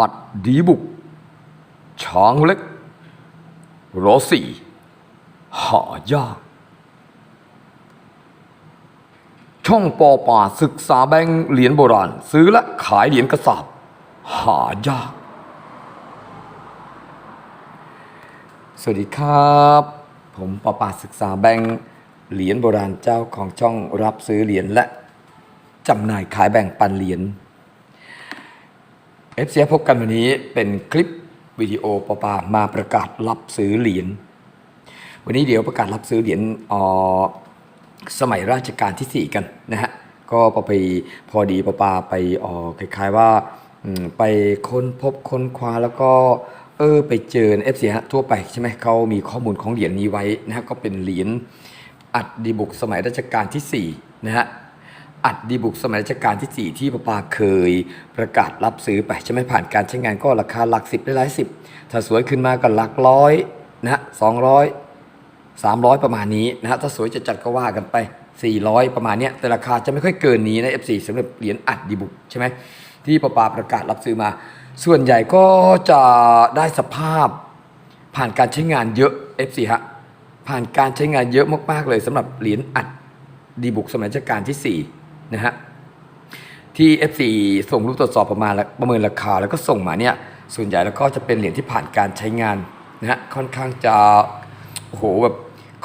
อัดดีบุก ช้างเล็กรอสี่หายาก ช่องปอป่าศึกษาแบงค์เหรียญโบราณ ซื้อและขายเหรียญกระสาบหายาก สวัสดีครับ ผมปอป่าศึกษาแบงค์เหรียญโบราณเจ้าของช่องรับซื้อเหรียญและจำหน่ายขายแบ่งปันเหรียญ เอฟซีพบกันวันนี้เป็นคลิปวิดีโอปปามาประกาศรับซื้อเหรียญวันนี้เดี๋ยวประกาศรับซื้อเหรียญออสมัยราชการที่ 4 กันนะฮะก็ปอไปพอดีปปาไปออคล้ายๆว่าไปค้นพบค้นคว้าแล้วก็เออไปเจอเอฟซีฮะทั่วไปใช่ไหมเขามีข้อมูลของเหรียญนี้ไว้นะฮะก็เป็นเหรียญอัดดีบุกสมัยรัชกาลที่4นะฮะ อัดดีบุกสมัยรัชกาลที่ 4 ที่ป้าปาเคยประกาศรับซื้อไปใช่ไหมผ่านการใช้งานก็ราคาหลักสิบได้หลายสิบถ้าสวยขึ้นมาก็หลักร้อยนะสองร้อยสามร้อยประมาณนี้นะฮะถ้าสวยจะจัดก็ว่ากันไป 400 ประมาณเนี้ยแต่ราคาจะไม่ค่อยเกินนี้นะ F4 สำหรับเหรียญอัดดีบุกใช่ไหมที่ป้าปาประกาศรับซื้อมา ส่วนใหญ่ก็จะได้สภาพผ่านการใช้งานเยอะ F4 ฮะผ่านการใช้งานเยอะมากๆเลยสำหรับเหรียญอัดดีบุกสมัยรัชกาลที่ 4 นะฮะที่ F4 ส่งรูปตรวจสอบประมาณแล้วประเมินราคา แล้วก็ส่งมาเนี่ยส่วนใหญ่แล้วก็จะเป็นเหรียญที่ผ่านการใช้งานนะฮะค่อนข้างจะโอ้โหแบบ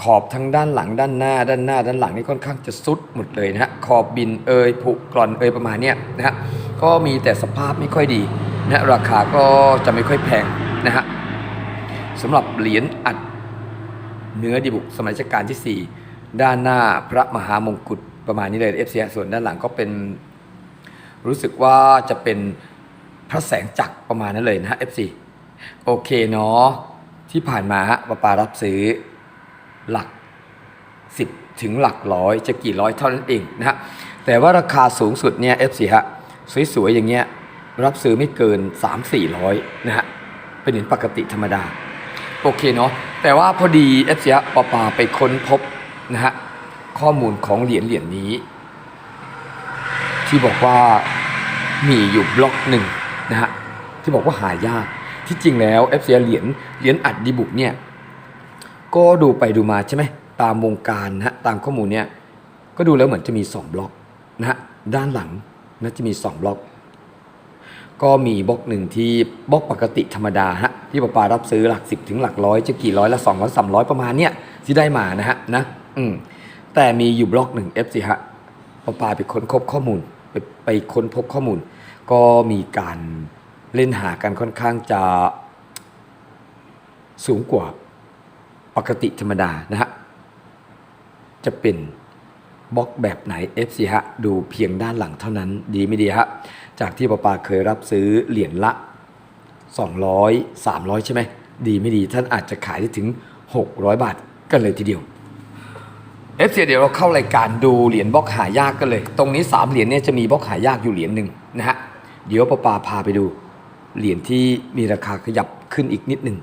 ขอบทั้งด้านหลังด้านหน้า ด้านหน้า ด้านหลังนี่ค่อนข้างจะซุดหมดเลยนะฮะขอบบินเอยผุกร่อนเอยประมาณเนี้ยนะฮะก็มีแต่สภาพไม่ค่อยดีนะฮะราคาก็จะไม่ค่อยแพงนะฮะสำหรับเหรียญอัดเนื้อดีบุกสมัยรัชกาลที่ 4 ด้านหน้าพระมหามงกุฎ ประมาณนี้เลยเอฟซีส่วนด้านหลังก็เป็น รู้สึกว่าจะเป็นพระแสงจักรประมาณนั้นเลยนะ FC โอเคเนาะที่ผ่านมาฮะปาปารับซื้อหลัก 10 ถึงหลักร้อยจะกี่ร้อยเท่านั้นเองนะฮะแต่ว่าราคาสูงสุดเนี่ย FC ฮะสวยๆอย่างเงี้ยรับซื้อไม่เกิน 3-400นะฮะเป็นเหรียญปกติธรรมดา โอเคเนาะแต่ว่าพอดีเอฟซีปอปาไปค้นพบนะฮะ ข้อมูลของเหรียญเหรียญนี้ ที่บอกว่ามีอยู่บล็อกหนึ่งนะฮะที่บอกว่าหายากที่จริงแล้ว f อเหรียญเหรียญอัดดีบุกเนี่ยก็ดูไปดูมาใช่ไหมตามวงการนะฮะตามข้อมูลเนี่ยก็ดูแล้วเหมือนจะมี 2 บล็อกนะฮะด้านหลังนะจะมี 2 บล็อก ก็มีบล็อกหนึ่งที่บล็อกปกติธรรมดาฮะที่ปาปารับซื้อหลักสิบถึงหลักร้อยจะกี่ร้อยละสองร้อยสามร้อยประมาณเนี้ยที่ได้มานะฮะนะอืม แต่มีอยู่บล็อกหนึ่ง F สิฮะปปาไปค้นพบข้อมูลไปไปค้นพบข้อมูล ก็มีการเล่นหากันค่อนข้างจะสูงกว่าปกติธรรมดานะฮะ จะเป็นบล็อกแบบไหน FC ฮะ ดูเพียงด้านหลังเท่านั้นดีไม่ดีฮะ จากที่ปปาเคยรับซื้อเหรียญละ 200 300 ใช่ไหม ดีไม่ดีท่านอาจจะขายได้ถึง 600 บาทกันเลยทีเดียว FC เดี๋ยวเราเข้ารายการดูเหรียญบล็อกหายากกันเลย ตรงนี้3เหรียญเนี่ยจะมีบล็อกหายากอยู่เหรียญหนึ่งนะฮะเดี๋ยวปาปาพาไปดู เหรียญที่มีราคาขยับขึ้นอีกนิดหนึ่ง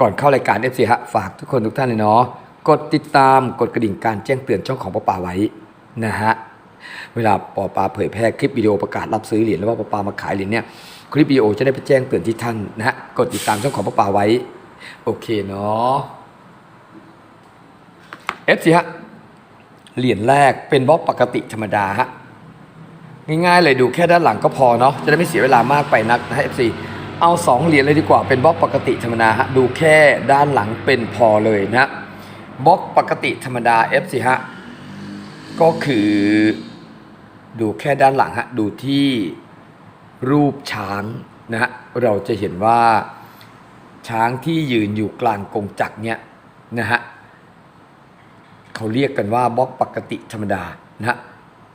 ก่อนเข้ารายการ FC ฮะฝากทุกคนทุกท่านเลยเนาะกดติดตามกดกระดิ่งการแจ้งเตือนช่องของปอปาไว้นะฮะเวลาปอปาเผยแพร่คลิปวิดีโอประกาศรับซื้อเหรียญแล้วว่าปอปามาขายเหรียญเนี่ยคลิปวิดีโอจะได้ไปแจ้งเตือนที่ท่านนะฮะกดติดตามช่องของปอปาไว้ โอเคเนาะ FC ฮะ เหรียญแรกเป็นบล็อกปกติธรรมดาฮะ ง่ายๆเลยดูแค่ด้านหลังก็พอเนาะ จะได้ไม่เสียเวลามากไปนักนะฮะ FC เอาสองเหรียญเลยดีกว่า เป็นบล็อกปกติธรรมดาฮะ ดูแค่ด้านหลังเป็นพอเลยนะบล็อกปกติธรรมดา F สิฮะ ก็คือดูแค่ด้านหลังฮะ ดูที่รูปช้างนะฮะ เราจะเห็นว่าช้างที่ยืนอยู่กลางกงจักรเนี่ยนะฮะ เขาเรียกกันว่าบล็อกปกติธรรมดานะฮะ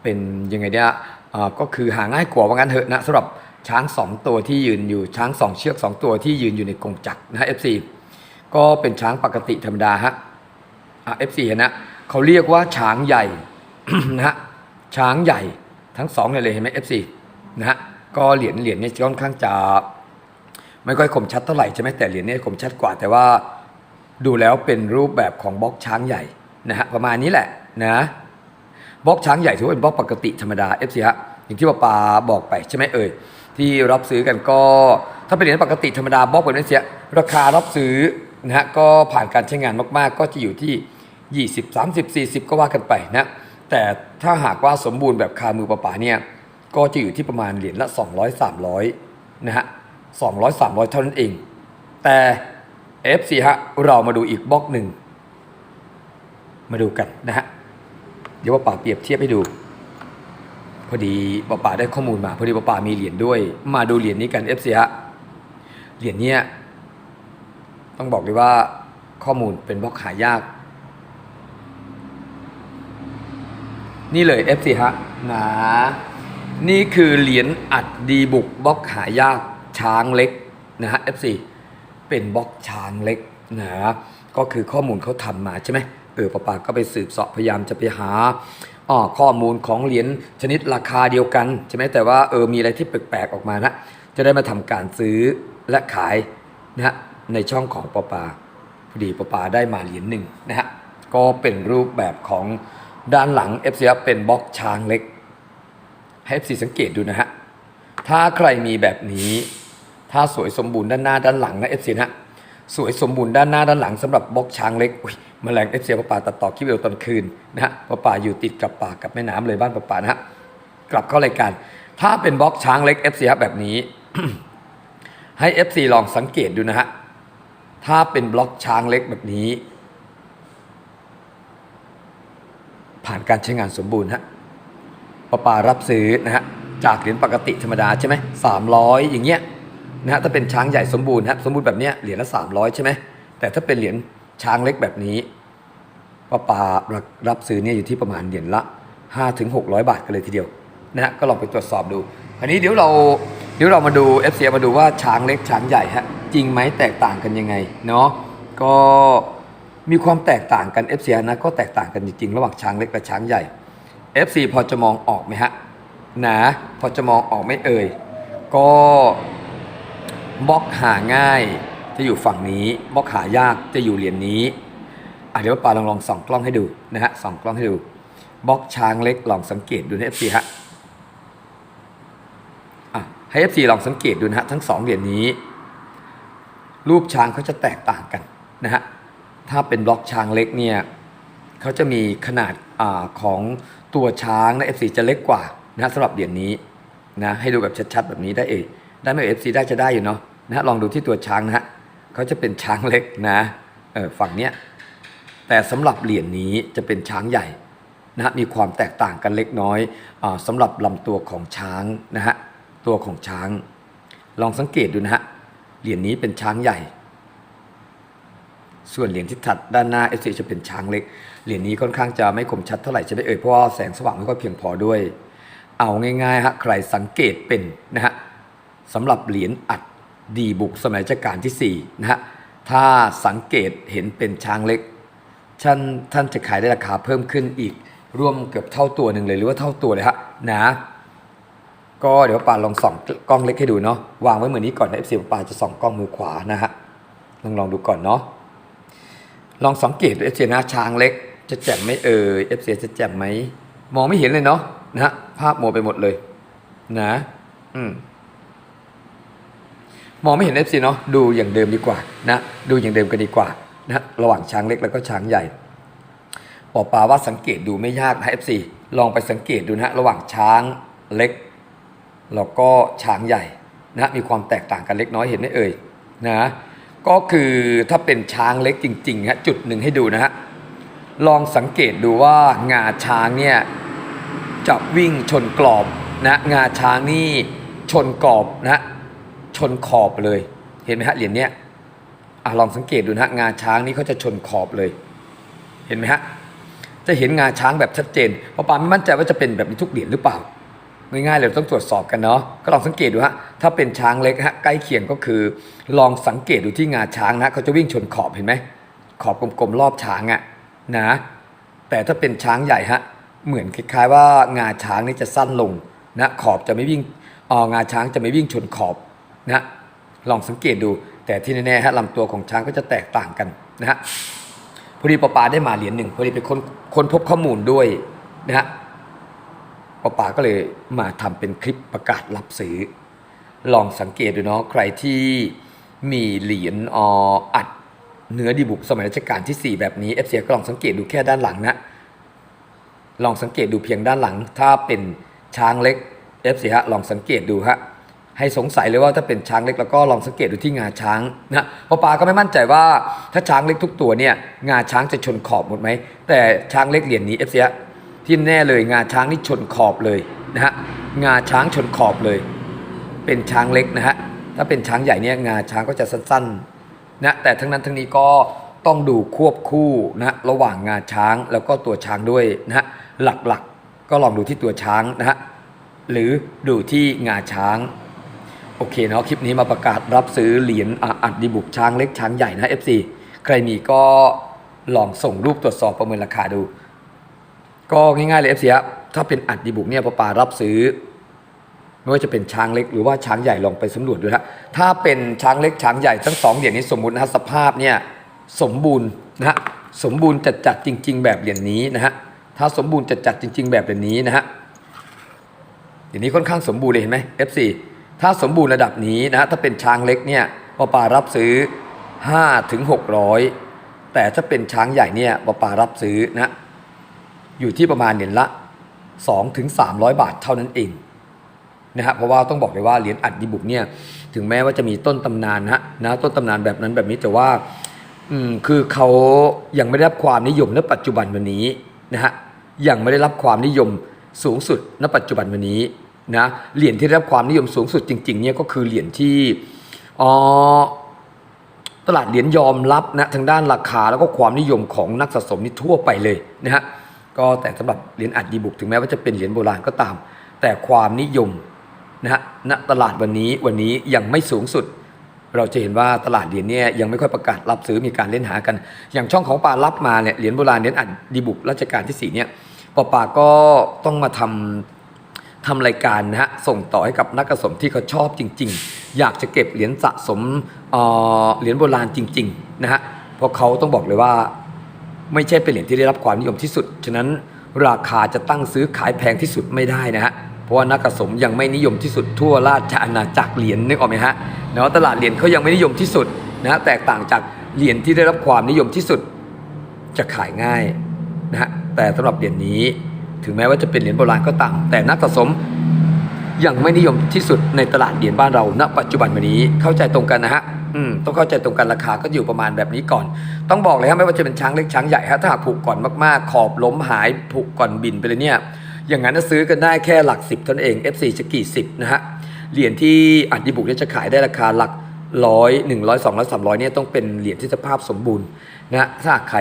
เป็นยังไงเนี่ยอ่าก็คือหาง่ายกว่าว่างั้นเถอะนะสำหรับช้างสองตัวที่ยืนอยู่ช้างสองเชือกสองตัวที่ยืนอยู่ในกรงจักรนะฮะ FC ก็เป็นช้างปกติธรรมดาฮะอะ F4 นะเขาเรียกว่าช้างใหญ่นะฮะช้างใหญ่ทั้งสองเลยเลยเห็นไหม F4 นะฮะก็เหรียญเหรียญเนี่ยค่อนข้างจะไม่ค่อยคมชัดเท่าไหร่ใช่ไหมแต่เหรียญเนี่ยคมชัดกว่าแต่ว่าดูแล้วเป็นรูปแบบของบล็อกช้างใหญ่ นะฮะประมาณนี้แหละนะบล็อกช้างใหญ่ถือว่าเป็นบล็อกปกติธรรมดา F4 ฮะอย่างที่ป้าปาบอกไปใช่ไหมเอ่ยที่รับซื้อกันก็ถ้าเป็นเหรียญปกติธรรมดาบล็อกแบบนี้เสียราคารับซื้อนะฮะก็ผ่านการใช้งานมากๆ ก็จะอยู่ที่ 20 30 40 ก็ว่ากันไปนะแต่ถ้าหากว่าสมบูรณ์แบบคามือปะป๋าเนี่ยก็จะอยู่ที่ประมาณเหรียญละ 200 300นะฮะ200 300 เท่านั้นเอง แต่ FC ฮะเรามาดูอีกบล็อกหนึ่ง มาดูกันนะฮะเดี๋ยวป้าป่าเปรียบเทียบให้ดู พอดีป้าป่าได้ข้อมูลมา พอดีป้าป่ามีเหรียญด้วย มาดูเหรียญนี้กัน FC ฮะเหรียญเนี้ยต้องบอกเลยว่าข้อมูลเป็นบล็อกหายาก นี่เลย FC ฮะนะนี่คือเหรียญอัดดีบุกบล็อกหายากช้างเล็กนะฮะ FC เป็นบล็อกช้างเล็กนะก็คือข้อมูลเขาทำมาใช่ไหม เออป้าปาก็ไปสืบเสาะพยายามจะไปหาอ๋อข้อมูลของเหรียญชนิดราคาเดียวกันใช่ไหมแต่ว่าเออมีอะไรที่แปลกๆออกมานะ จะได้มาทำการซื้อและขายนะฮะในช่องของป้าปาพอดีป้าปาได้มาเหรียญหนึ่งนะฮะก็เป็นรูปแบบของด้านหลัง FC เป็นบล็อกช้างเล็กให้ FC สังเกตดูนะฮะถ้าใครมีแบบนี้ ถ้าสวยสมบูรณ์ด้านหน้าด้านหลังนะ FC นะสวยสมบูรณ์ด้านหน้าด้านหลังสำหรับบล็อกช้างเล็กอุ้ย แมลง FC ปลาป่าตัดต่อคลิปวิดีโอตอนคืนนะฮะปลาป่าอยู่ติดกับป่ากับแม่น้ำเลยบ้านปลาป่านะฮะกลับเข้ารายการ ถ้าเป็นบล็อกช้างเล็ก FC ครับแบบนี้ ให้ FC ลองสังเกตดูนะฮะถ้าเป็นบล็อกช้างเล็กแบบนี้ ผ่านการใช้งานสมบูรณ์ฮะปะปารับซื้อนะฮะจากเหรียญปกติธรรมดาใช่ไหมสามร้อยอย่างเงี้ยนะฮะถ้าเป็นช้างใหญ่สมบูรณ์ฮะสมบูรณ์แบบเนี้ยเหรียญละสามร้อยใช่ไหมแต่ถ้าเป็นเหรียญ ช้างเล็กแบบนี้ปะปารับซื้อเนี่ยอยู่ที่ประมาณเหรียญละห้าถึงหกร้อยบาทกันเลยทีเดียวนะฮะก็ลองไปตรวจสอบดูอันนี้เดี๋ยวเราเดี๋ยวเรามาดู f อฟมาดูว่าช้างเล็กช้างใหญ่ฮะจริงไหมแตกต่างกันยังไงเนาะก็มีความแตกต่างกัน f อฟนะก็แตกต่างกันจริงๆระหว่างช้างเล็กกับช้างใหญ่ FC พอจะมองออกไหมฮะนะพอจะมองออกไม่เอ่ยก็บล็อกหาง่าย จะอยู่ฝั่งนี้บล็อกหายากจะอยู่เหรียญนี้อะเดี๋ยวปาลองลองส่องกล้องให้ดูนะฮะส่องกล้องให้ดูบล็อกช้างเล็กลองสังเกตดูนะ FC ฮะอะให้ FC ลองสังเกตดูนะฮะทั้งสองเหรียญนี้ รูปช้างเขาจะแตกต่างกันนะฮะถ้าเป็นบล็อกช้างเล็กเนี่ยเขาจะมีขนาดอาของตัวช้างนะ FC จะเล็กกว่านะสำหรับเหรียญนี้นะให้ดูแบบชัดๆแบบนี้ได้เองได้ไหม FC ได้จะได้อยู่เนาะนะะลองดูที่ตัวช้างนะฮะ เขาจะเป็นช้างเล็กนะเออฝั่งเนี้ยแต่สำหรับเหรียญนี้จะเป็นช้างใหญ่นะฮะมีความแตกต่างกันเล็กน้อยอาสำหรับลำตัวของช้างนะฮะตัวของช้าง ลองสังเกตดูนะฮะเหรียญนี้เป็นช้างใหญ่ ส่วนเหรียญที่ถัดด้านหน้า f อสจะเป็นช้างเล็กเหรียญนี้ค่อนข้างจะไม่คมชัดเท่าไหร่ใช่ไหมเอ่ยเพราะว่าแสงสว่างไม่ค่อยเพียงพอด้วย เอาง่ายๆฮะใครสังเกตเป็นนะฮะสำหรับเหรียญอัด ดีบุกสมัยรัชกาลที่4นะฮะถ้าสังเกตเห็นเป็นช้างเล็กท่านท่านจะขายได้ราคาเพิ่มขึ้นอีกร่วมเกือบเท่าตัวหนึ่งเลยหรือว่าเท่าตัวเลยฮะนะก็เดี๋ยวปาลองส่องกล้องเล็กให้ดูเนาะวางไว้เหมือนนี้ก่อนนะ FC ปาจะส่องกล้องมือขวานะฮะลองลองดูก่อนเนาะลองสังเกตดูเอฟซีนะช้างเล็ก จะแจ่มไหมเอ่ยเอฟซีจะแจ่มไหมมองไม่เห็นเลยเนาะนะฮะภาพมัวไปหมดเลย นะ อืม มองไม่เห็นเอฟซีเนาะดูอย่างเดิมดีกว่านะดูอย่างเดิมกันดีกว่านะระหว่างช้างเล็กแล้วก็ช้างใหญ่ปอปาว่าสังเกตดูไม่ยากนะเอฟซีลองไปสังเกตดูนะระหว่างช้างเล็ก แล้วก็ช้างใหญ่นะมีความแตกต่างกันเล็กน้อยเห็นไหมเอ่ยนะก็คือถ้าเป็นช้างเล็กจริงๆฮะจุดหนึ่งให้ดูนะฮะลองสังเกตดูว่างาช้างเนี่ยจะวิ่งชนกรอบนะงาช้างนี่ชนกรอบนะ ชนขอบเลย เห็นไหมฮะเหรียญเนี้ยอะลองสังเกตดูนะฮะงาช้างนี่เขาจะชนขอบเลย เห็นไหมฮะจะเห็นงาช้างแบบชัดเจนเพราะปาไม่มั่นใจว่าจะเป็นแบบนี้ทุกเหรียญหรือเปล่าง่ายๆเลยต้องตรวจสอบกันเนาะก็ลองสังเกตดูฮะถ้าเป็นช้างเล็กฮะใกล้เคียงก็คือ ลองสังเกตดูที่งาช้างนะเขาจะวิ่งชนขอบเห็นไหมขอบกลมๆรอบช้างอะนะแต่ถ้าเป็นช้างใหญ่ฮะเหมือนคล้ายๆว่างาช้างนี่จะสั้นลงนะขอบจะไม่วิ่งอองาช้างจะไม่วิ่งชนขอบ นะลองสังเกตดู แต่ที่แน่ๆฮะลำตัวของช้างก็จะแตกต่างกันนะฮะพอดีปอปาได้มาเหรียญหนึ่งพอดีเป็นคนคนพบข้อมูลด้วยนะฮะป้าป๋าก็เลยมาทำเป็นคลิปประกาศรับซื้อ ลองสังเกตดูเนาะใครที่มีเหรียญออัดเนื้อดีบุกสมัยรัชกาลที่ 4 แบบนี้ FC ก็ลองสังเกตดูแค่ด้านหลังนะลองสังเกตดูเพียงด้านหลัง ถ้าเป็นช้างเล็ก FC ฮะลองสังเกตดูฮะ ให้สงสัยเลยว่าถ้าเป็นช้างเล็กแล้วก็ลองสังเกตดูที่งาช้างนะพราะปาก็ไม่มั่นใจว่าถ้าช้างเล็กทุกตัวเนี่ยงาช้างจะชนขอบหมดไหมแต่ช้างเล็กเหรียญนี้ FC ฮะที่แน่เลยงาช้างนี่ชนขอบเลยนะฮะงาช้างชนขอบเลย เป็นช้างเล็กนะฮะถ้าเป็นช้างใหญ่เนี่ยงาช้างก็จะสั้นๆนะแต่ทั้งนั้นทั้งนี้ก็ต้องดูควบคู่นะระหว่างงาช้างแล้วก็ตัวช้างด้วยนะฮะหลักๆก็ลองดูที่ตัวช้างนะฮะหรือดูที่งาช้าง โอเคเนาะคลิปนี้มาประกาศรับซื้อเหรียญอัดดีบุกช้างเล็กช้างใหญ่นะ FC ใครมีก็ลองส่งรูปตรวจสอบประเมินราคาดู ก็ง่ายๆเลย FC ครับถ้าเป็นอัดดีบุกเนี่ยปอปารับซื้อ ไม่ว่าจะเป็นช้างเล็กหรือว่าช้างใหญ่ลองไปสำรวจดูนะถ้าเป็นช้างเล็กช้างใหญ่ทั้งสองเหรียญนี้สมมุตินะสภาพเนี่ยสมบูรณ์นะฮะสมบูรณ์จัดจัดๆจริง ๆ แบบเหรียญนี้นะฮะถ้าสมบูรณ์จัดจัดๆจริง ๆ แบบเหรียญนี้นะฮะเหรียญนี้ค่อนข้างสมบูรณ์เลยเห็นไหม F4 ถ้าสมบูรณ์ระดับนี้นะถ้าเป็นช้างเล็กเนี่ยปปารับซื้อ5ถึง600 แต่ถ้าเป็นช้างใหญ่เนี่ยปปารับซื้อนะอยู่ที่ประมาณเหรียญละ2ถึง300 บาทเท่านั้นเองนะฮะเพราะว่าต้องบอกเลยว่าเหรียญอัดดีบุกเนี่ยถึงแม้ว่าจะมีต้นตำนานนะนะต้นตำนานแบบนั้นแบบนี้แต่ว่าอืมคือเขายังไม่ได้รับความนิยมณปัจจุบันวันนี้นะฮะยังไม่ได้รับความนิยมสูงสุดณปัจจุบันวันนี้ นะเหรียญที่ได้รับความนิยมสูงสุดจริงๆเนี่ยก็คือเหรียญที่อ๋อตลาดเหรียญยอมรับนะทางด้านราคาแล้วก็ความนิยมของนักสะสมนี่ทั่วไปเลยนะฮะก็แต่สำหรับเหรียญอัดดีบุกถึงแม้ว่าจะเป็นเหรียญโบราณก็ตาม แต่ความนิยมนะฮะณตลาดวันนี้วันนี้ยังไม่สูงสุด เราจะเห็นว่าตลาดเหรียญเนี่ยยังไม่ค่อยประกาศรับซื้อมีการเล่นหากัน อย่างช่องของปารับมาเนี่ยเหรียญโบราณเหรียญอัดดีบุกรัชกาลที่สี่เนี่ยปอปาก็ต้องมาทำ ทำรายการนะฮะส่งต่อให้กับนักสะสมที่เขาชอบจริง ๆ อยากจะเก็บเหรียญสะสมเอ่อเหรียญโบราณจริงๆนะฮะเพราะเขาต้องบอกเลยว่า ไม่ใช่เป็นเหรียญที่ได้รับความนิยมที่สุด ฉะนั้นราคาจะตั้งซื้อขายแพงที่สุดไม่ได้นะฮะเพราะว่านักสะสมยังไม่นิยมที่สุดทั่วราชอาณาจักรเหรียญนึกออกไหมฮะเนาะตลาดเหรียญเขายังไม่นิยมที่สุดนะฮะแตกต่างจากเหรียญที่ได้รับความนิยมที่สุดจะขายง่ายนะฮะแต่สำหรับเหรียญนี้ ถึงแม้ว่าจะเป็นเหรียญโบราณก็ตาม แต่นักสะสมยังไม่นิยมที่สุดในตลาดเหรียญบ้านเราณ ปัจจุบันวันนี้เข้าใจตรงกันนะฮะอืมต้องเข้าใจตรงกันราคาก็อยู่ประมาณแบบนี้ก่อน ต้องบอกเลยครับไม่ว่าจะเป็นช้างเล็กช้างใหญ่ฮะถ้าผูกก่อนมากๆ ขอบล้มหายผูกก่อนบินไปเลยเนี่ย อย่างนั้นจะซื้อกันได้แค่หลักสิบเท่านั้นเอง F4 จะกี่สิบนะฮะเหรียญที่อัดดีบุกเนี่ยจะขายได้ราคาหลักร้อยหนึ่งร้อยสองร้อยสามร้อยเนี่ยต้องเป็นเหรียญที่สภาพสมบูรณ์นะฮะถ้าใคร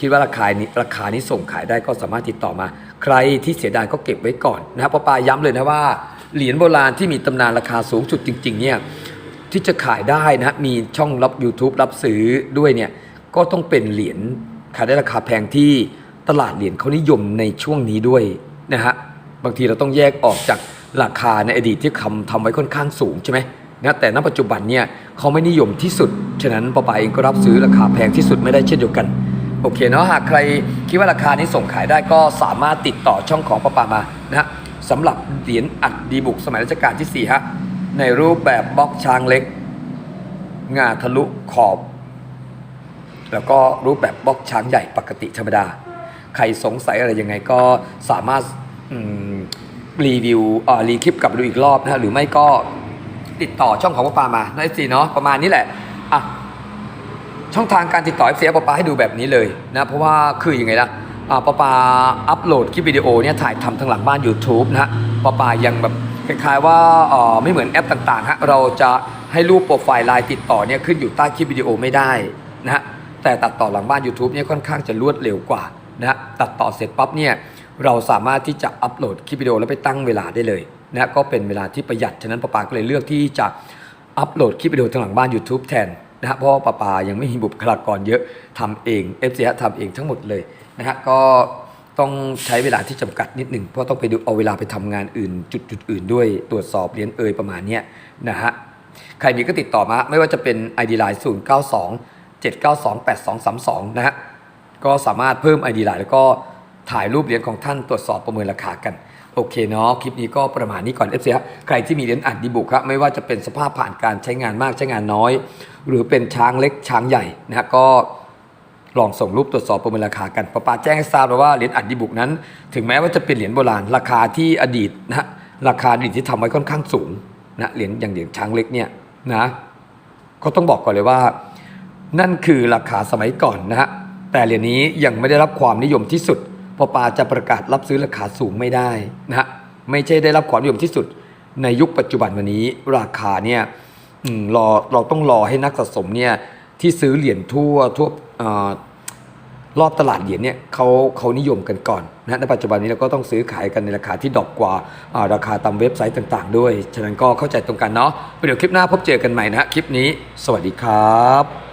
คิดว่าราคานี้ราคานี้ส่งขายได้ก็สามารถติดต่อมา ใครที่เสียดายก็เก็บไว้ก่อนนะครับเพราปาย้ำเลยนะว่าเหรียญโบราณที่มีตำนานราคาสูงสุดจริง ๆ เนี่ยที่จะขายได้นะฮะมีช่องรับ YouTube รับซื้อด้วยเนี่ยก็ต้องเป็นเหรียญขายได้ราคาแพงที่ตลาดเหรียญเขานิยมในช่วงนี้ด้วยนะฮะบางทีเราต้องแยกออกจากราคาในอดีตที่คำทำไว้ค่อนข้างสูงใช่ไหมนะแต่ณปัจจุบันเนี่ยเขาไม่นิยมที่สุด ฉะนั้นปอปาเองก็รับซื้อราคาแพงที่สุดไม่ได้เช่นเดียวกัน โอเคเนาะหากใครคิดว่าราคานี้ส่งขายได้ก็สามารถติดต่อช่องของปอปามานะฮะสำหรับเหรียญอัดดีบุกสมัยรัชกาลที่4ฮะในรูปแบบบล็อกช้างเล็กงาทะลุขอบ แล้วก็รูปแบบบล็อกช้างใหญ่ปกติธรรมดา ใครสงสัยอะไรยังไงก็สามารถรีวิวอ่อรีคลิปกลับดูอีกรอบนะฮะหรือไม่ก็ติดต่อช่องของปอปามาได้สิเนาะประมาณนี้แหละอะ ช่องทางการติดต่อ FCF ปอปาให้ดูแบบนี้เลยนะเพราะว่าคือยังไงล่ะอ่าปอปาอัปโหลดคลิปวิดีโอเนี่ยถ่ายทำทางหลังบ้าน YouTube นะฮะปอปายังแบบคล้ายๆว่าไม่เหมือนแอปต่างๆฮะเราจะให้รูปโปรไฟล์ไลน์ติดต่อเนี่ยขึ้นอยู่ใต้คลิปวิดีโอไม่ได้นะฮะแต่ตัดต่อหลังบ้าน YouTube เนี่ยค่อนข้างจะรวดเร็วกว่านะฮะตัดต่อเสร็จปั๊บเนี่ยเราสามารถที่จะอัปโหลดคลิปวิดีโอแล้วไปตั้งเวลาได้เลยนะก็เป็นเวลาที่ประหยัด ฉะนั้นปอปาก็เลยเลือกที่จะอัปโหลดคลิปวิดีโอทางหลังบ้าน YouTube แทน นะฮะเพราะว่าปาปายังไม่มีบุคลากรเยอะทำเองเอฟซีทำเองทั้งหมดเลยนะฮะก็ต้องใช้เวลาที่จำกัดนิดหนึ่งเพราะต้องไปดูเอาเวลาไปทำงานอื่น จุดจุดอื่นด้วยตรวจสอบเรียนเอ่ยประมาณเนี้ยนะฮะใครมีก็ติดต่อมา ไม่ว่าจะเป็น ID Line 0 9 2 7 9 2 8 2 3 2 นะฮะก็สามารถเพิ่ม ID Line แล้วก็ถ่ายรูปเหรียญของท่านตรวจสอบประเมินราคากัน โอเคเนาะคลิปนี้ก็ประมาณนี้ก่อนเอฟซีครับใครที่มีเหรียญอัดดีบุกครับไม่ว่าจะเป็นสภาพผ่านการใช้งานมากใช้งานน้อย หรือเป็นช้างเล็กช้างใหญ่นะฮะก็ลองส่งรูปตรวจสอบประเมินราคากันประปาแจ้งให้ทราบเลยว่าเหรียญอัดดีบุกนั้น ถึงแม้ว่าจะเป็นเหรียญโบราณราคาที่อดีตนะฮะราคาอดีตที่ทำไว้ค่อนข้างสูงนะเหรียญอย่างเหรียญช้างเล็กเนี่ยนะก็ต้องบอกก่อนเลยว่า นั่นคือราคาสมัยก่อนนะฮะแต่เหรียญนี้ยังไม่ได้รับความนิยมที่สุด ปอปาจะประกาศรับซื้อราคาสูงไม่ได้นะฮะไม่ใช่ได้รับความนิยมที่สุดในยุคปัจจุบันวันนี้ ราคาเนี่ยรอเราต้องรอให้นักสะสมเนี่ยที่ซื้อเหรียญทั่วทั่วเอ่อรอบตลาดเหรียญเนี่ยเขาเขานิยมกันก่อนนะในปัจจุบันนี้เราก็ต้องซื้อขายกันในราคาที่ดอปกว่าราคาตามเว็บไซต์ต่างๆ ด้วย ฉะนั้นก็เข้าใจตรงกันเนาะเดี๋ยวคลิปหน้าพบเจอกันใหม่นะฮะคลิปนี้ สวัสดีครับ